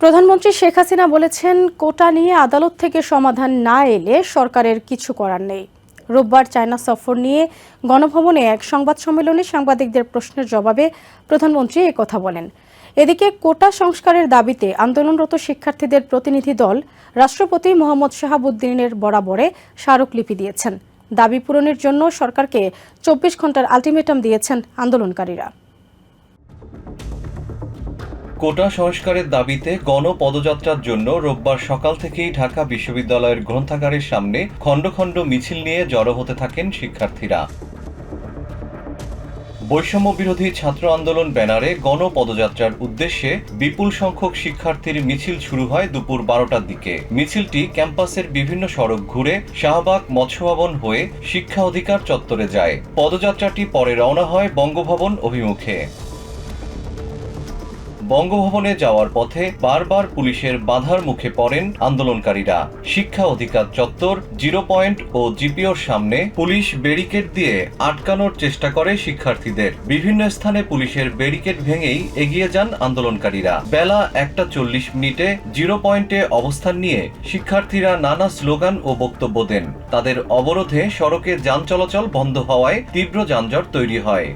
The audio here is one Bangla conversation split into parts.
প্রধানমন্ত্রী শেখ হাসিনা বলেছেন, কোটা নিয়ে আদালত থেকে সমাধান না এলে সরকারের কিছু করার নেই। রোববার চায়না সফর নিয়ে গণভবনে এক সংবাদ সম্মেলনে সাংবাদিকদের প্রশ্নের জবাবে প্রধানমন্ত্রী কথা বলেন। এদিকে কোটা সংস্কারের দাবিতে আন্দোলনরত শিক্ষার্থীদের প্রতিনিধি দল রাষ্ট্রপতি মোহাম্মদ শাহাবুদ্দিনের বরাবরে স্মারকলিপি দিয়েছেন। দাবি পূরণের জন্য সরকারকে চব্বিশ ঘণ্টার আলটিমেটাম দিয়েছেন আন্দোলনকারীরা। কোটা সংস্কারের দাবিতে গণ পদযাত্রার জন্য রোববার সকাল থেকেই ঢাকা বিশ্ববিদ্যালয়ের গ্রন্থাগারের সামনে খণ্ড খণ্ড মিছিল নিয়ে জড়ো হতে থাকেন শিক্ষার্থীরা। বৈষম্য বিরোধী ছাত্র আন্দোলন ব্যানারে গণ পদযাত্রার উদ্দেশ্যে বিপুল সংখ্যক শিক্ষার্থীর মিছিল শুরু হয় দুপুর বারোটার দিকে। মিছিলটি ক্যাম্পাসের বিভিন্ন সড়ক ঘুরে শাহবাগ, মৎস্যভবন হয়ে শিক্ষা অধিকার চত্বরে যায়। পদযাত্রাটি পরে রওনা হয় বঙ্গভবন অভিমুখে। বঙ্গভবনে যাওয়ার পথে বারবার পুলিশের বাধার মুখে পড়েন আন্দোলনকারীরা। শিক্ষা অধিকার চত্বর জিরো পয়েন্ট ও জিপিওর সামনে পুলিশ ব্যারিকেড দিয়ে আটকানোর চেষ্টা করে শিক্ষার্থীদের। বিভিন্ন স্থানে পুলিশের ব্যারিকেড ভেঙেই এগিয়ে যান আন্দোলনকারীরা। বেলা একটা চল্লিশ মিনিটে জিরো পয়েন্টে অবস্থান নিয়ে শিক্ষার্থীরা নানা স্লোগান ও বক্তব্য দেন। তাদের অবরোধে সড়কে যান চলাচল বন্ধ হওয়ায় তীব্র যানজট তৈরি হয়।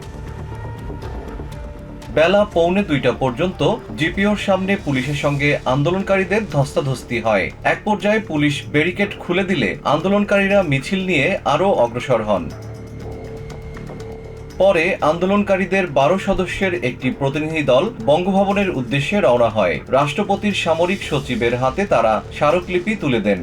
বেলা পৌনে দুইটা পর্যন্ত জিপিওর সামনে পুলিশের সঙ্গে আন্দোলনকারীদের ধস্তাধস্তি হয়। এক পর্যায়ে পুলিশ ব্যারিকেড খুলে দিলে আন্দোলনকারীরা মিছিল নিয়ে আরও অগ্রসর হন। পরে আন্দোলনকারীদের বারো সদস্যের একটি প্রতিনিধি দল বঙ্গভবনের উদ্দেশ্যে রওনা হয়। রাষ্ট্রপতির সামরিক সচিবের হাতে তারা স্মারকলিপি তুলে দেন।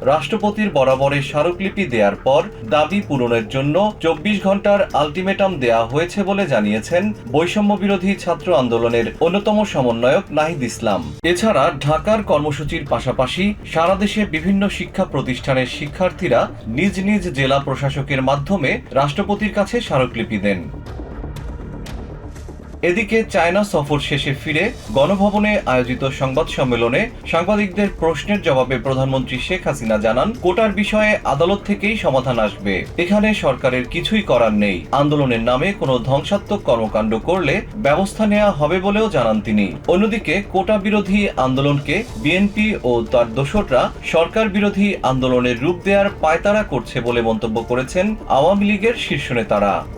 রাষ্ট্রপতির বরাবরে স্মারকলিপি দেওয়ার পর দাবি পূরণের জন্য চব্বিশ ঘণ্টার আলটিমেটাম দেয়া হয়েছে বলে জানিয়েছেন বৈষম্য বিরোধী ছাত্র আন্দোলনের অন্যতম সমন্বয়ক নাহিদ ইসলাম। এছাড়া ঢাকার কর্মসূচির পাশাপাশি সারা দেশে বিভিন্ন শিক্ষা প্রতিষ্ঠানের শিক্ষার্থীরা নিজ নিজ জেলা প্রশাসকের মাধ্যমে রাষ্ট্রপতির কাছে স্মারকলিপি দেন। এদিকে চায়না সফর শেষে ফিরে গণভবনে আয়োজিত সংবাদ সম্মেলনে সাংবাদিকদের প্রশ্নের জবাবে প্রধানমন্ত্রী শেখ হাসিনা জানান, কোটার বিষয়ে আদালত থেকেই সমাধান আসবে। এখানে সরকারের কিছুই করার নেই। আন্দোলনের নামে কোনো ধ্বংসাত্মক কর্মকাণ্ড করলে ব্যবস্থা নেওয়া হবে বলেও জানান তিনি। অন্যদিকে, কোটা বিরোধী আন্দোলনকে বিএনপি ও তার দোসররা সরকার বিরোধী আন্দোলনের রূপ দেওয়ার পায়তারা করছে বলে মন্তব্য করেছেন আওয়ামী লীগের শীর্ষ নেতারা।